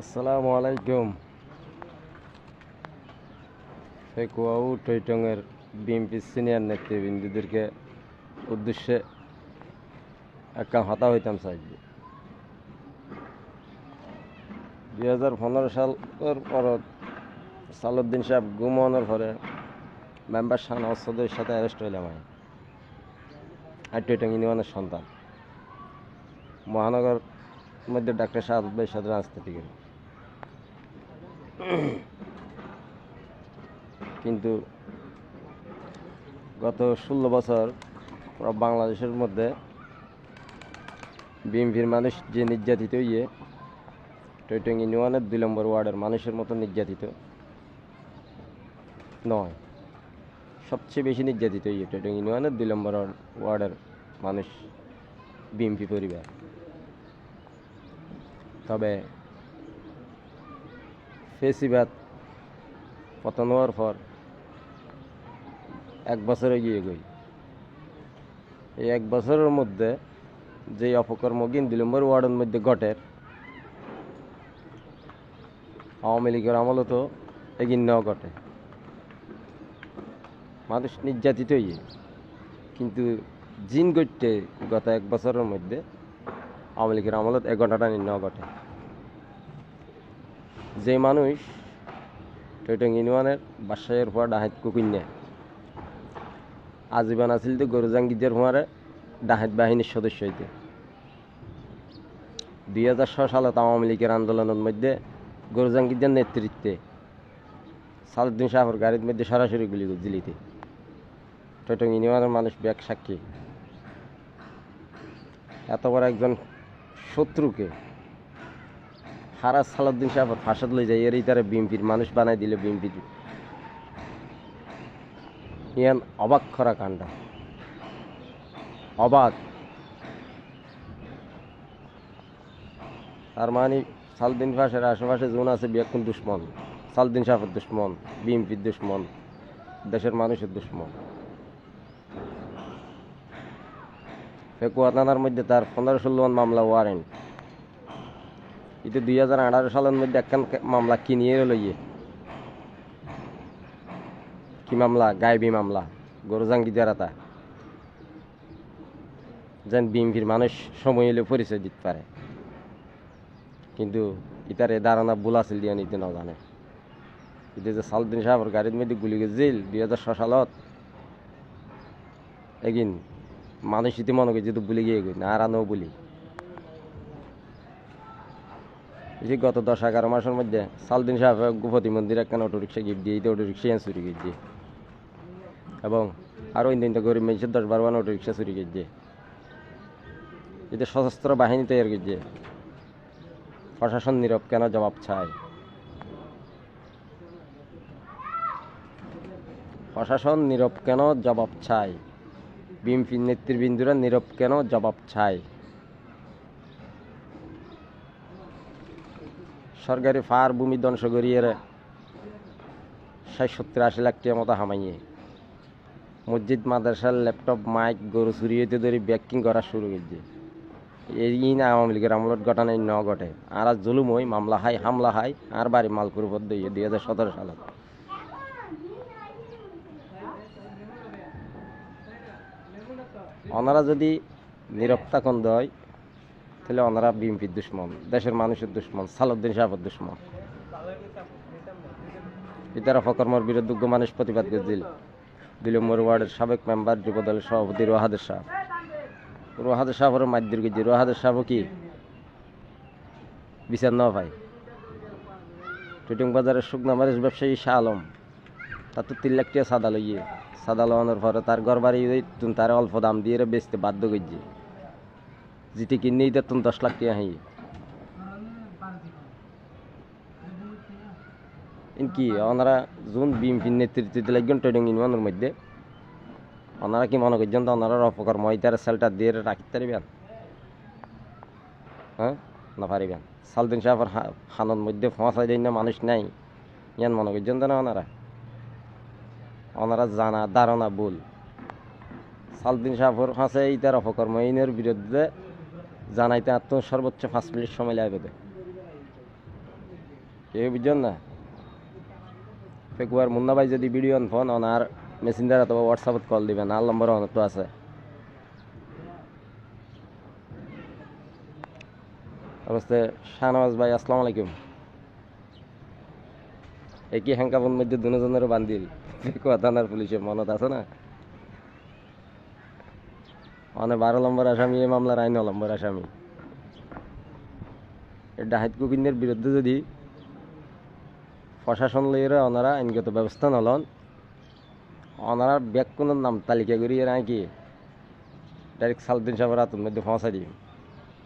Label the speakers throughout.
Speaker 1: আসসালামু আলাইকুম। ফেকুয়াউ টৈটংয়ের BNP senior নেতৃবৃন্দদেরকে উদ্দেশ্যে একটা হতা হইতাম চাইছি দুই হাজার পনেরো সালের পর সালুদ্দিন সাহেব গুমানোর পরে মেম্বার শাহ অসদের সাথে অ্যারেস্ট হইলাম আমি। আর টৈটং ইউনিয়নের সন্তান। মহানগর মধ্যে ডাক্তার শাহাদ ভাইয়ের সাথে রাজনীতি করি কিন্তু গত ষোলো বছর পুরো বাংলাদেশের মধ্যে বিএমপির মানুষ যে নির্যাতিত ইয়ে টৈটং ইউনিয়নের দুই নম্বর ওয়ার্ডের মানুষের মতো নির্যাতিত নয়। সবচেয়ে বেশি নির্যাতিত ইয়ে টৈটং ইউনিয়নের দুই নম্বর ওয়ার্ডের মানুষ বিএমপি পরিবার। তবে ফেসিবাদ পতন হওয়ার পর এক বছরে গিয়ে গই এই এক বছরের মধ্যে যে অপকর্ম গিন দুই ওয়ার্ডের মধ্যে ঘটের আওয়ামী লীগের আমলে তো নেওয়া ঘটে। মানুষ নির্যাতিত ইয়ে কিন্তু জিন গত এক বছরের মধ্যে আওয়ামী লীগের আমলত এক ঘন্টাটা নির্ণয় ঘটে। যে মানুষ টৈটং ইউনিয়নের বাসায়ের পর ডাহাত কুকুন্যা আজীবন আছিল তো গরুজাঙ্গিদের হুয়ারে ডাহাত বাহিনীর সদস্য হইতে। দুই হাজার ছয় সালত আওয়ামী লীগের আন্দোলনের মধ্যে গরুজাঙ্গিদের নেতৃত্বে সালুদ্দিন শাহর গাড়ির মধ্যে সরাসরি গুলি দিলিতে টৈটং ইউনিয়নের মানুষ ব্যাগ সাক্ষী। এত বড় একজন শত্রুকে হারা সালাউদ্দিন সাহেব ফাঁসাদ লই যায়, এরই তারা বিএমপির মানুষ বানাই দিলে বিএমপির ইয়ান অবাক করা কাণ্ড। অবাক। তার মানে সালদিন ফাঁসের আশেপাশে জোন আছে বিয়াকুন দুশ্মন। সালদিন সাহেবের দুশ্মন বিএমপির দুশ্মন, দেশের মানুষের দুশ্মন। ফেকুয়া থানার মধ্যে তার পনেরো ষোলো মামলা ওয়ারেন্ট এটা দুই হাজার আঠারো সালের মধ্যে একখান মামলা কিনিয়ে লইয়ে। কি মামলা? গায়েবী মামলা। গরুজাঙ্গি জারাতা যেন বিএমপির মানুষ সময় এলে পরিচয় দিতে পারে। কিন্তু ইতারে ধারণা ভুল আছিল দিয়ে নিতে না জানে। এটা যে সালদিন সাহেবের গাড়ির মধ্যে গুলি গেছিল দুই হাজার ছ সালত। এগিন মানুষ ইতি মনে করি যেহেতু ভুলে গিয়ে না, আর আনও বলি এই যে গত দশ এগারো মাসের মধ্যে সালদিন সাহেব গুপতি মন্দির একখান অটো রিক্সা গিফট দিয়ে অটো রিক্সা চুরি গিয়ে এবং আরও ইন্দিন গরিব মানুষের দশ বারো অটো রিক্সা চুরি গিয়ে এতে সশস্ত্র বাহিনী তৈরি গিয়ে প্রশাসন নীরব কেন জবাব চায়? প্রশাসন নীরব কেন জবাব চায়? বিএনপি নেতৃবৃন্দরা নীরব কেন জবাব চায়? সরকারি ফার ভূমি ধ্বংস করিয়ে ষাট সত্তর আশি লাখ টাকা মতো হামাইয়ে। মসজিদ মাদ্রাসার ল্যাপটপ, মাইক, গরু চুরি হইতে ধরে ব্যাকিং করা শুরু করছে এই না আওয়ামী লীগের আমলত ঘটনা ন ঘটে। আর আজ জুলুম হই মামলা হাই হামলা হাই আর বাড়ি মালকুর উপর দিয়ে দুই হাজার সতেরো সালত ওনারা যদি নিরবতাকন দেয় তাহলে ওনারা বিএনপির দুশ্মন, দেশের মানুষের দুশ্মন সালুদ্দিন সাহেবের দুশ্মন। ইতারা ফকর্মর বিরুদ্ধে মানুষ প্রতিবাদ করেছিল দুই নম্বর ওয়ার্ডের সাবেক মেম্বার, যুবদলের সভাপতি রোহাদের সাহেব। রোহাদের সাহেবের মাধ্যমে গেছি রোহাদের সাহেব কি? বিচার না ভাই টুটুং বাজারের শুকনা মারিস ব্যবসায়ী শাহ আলম, তার তো তিন লাখ টাকা সাদা লইয়ে। সাদা লওয়ানোর পরে তার ঘর বাড়ি তার অল্প দাম দিয়ে বেচতে বাধ্য করছি। যেটি কিনে দিতে তুমি দশ লাখ টাকা হাই কি ওনারা যোন বিএমপি নেতৃত্বে লাগবেন ট্রেডিং ইউনিয়নের মধ্যে। ওনারা কি মনে করছেন তো ওনারা অপকার ময়দার সেলটা দিয়ে রাখিতে পারিবেন? হ্যাঁ? না পারিবেন। সালদিন সাহেবের হানোর মধ্যে ফসাই দিন না, মানুষ নাই। ইয়ান মনে করছেন তো না ওনারা ওনারা জানা, ধারণা ভুল। সালদিন সাহেবের ফাঁসে ইতার অপকর্ম আইনের বিরুদ্ধে জানাইতে আত্ম সর্বোচ্চ পাঁচ মিনিট সময় লাগবে কেউ বুঝছেন না? ফেকুয়ার মুন্না ভাই যদি ভিডিও অন ফোন ওনার মেসেঞ্জার অথবা হোয়াটসঅ্যাপত কল দিবেন, আর নম্বর অনেক তো আছে। অবস্থা শাহনওয়াজ ভাই, আসসালামু আলাইকুম। একই হ্যাঙ্কাপন মধ্যে দুজনেরও বান্দিল ফেকুয়া থানার পুলিশে মনত আছে না? মানে বারো নম্বর আসামি এই মামলার আইন নম্বর আসামি। ডাহিদ গোবিন্দের বিরুদ্ধে যদি প্রশাসন লইয়েরা ওনারা আইনগত ব্যবস্থা নলন, ওনারা কোনো নাম তালিকা করিয়ে নাকি ডাইরেক্ট সালুদ্দিন সাহেবের হাতের মধ্যে পৌঁছাই দিই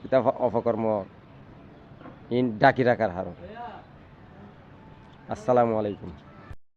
Speaker 1: এটা অপকর্ম। ইন ডাকি রাখার হার। আসসালামু আলাইকুম।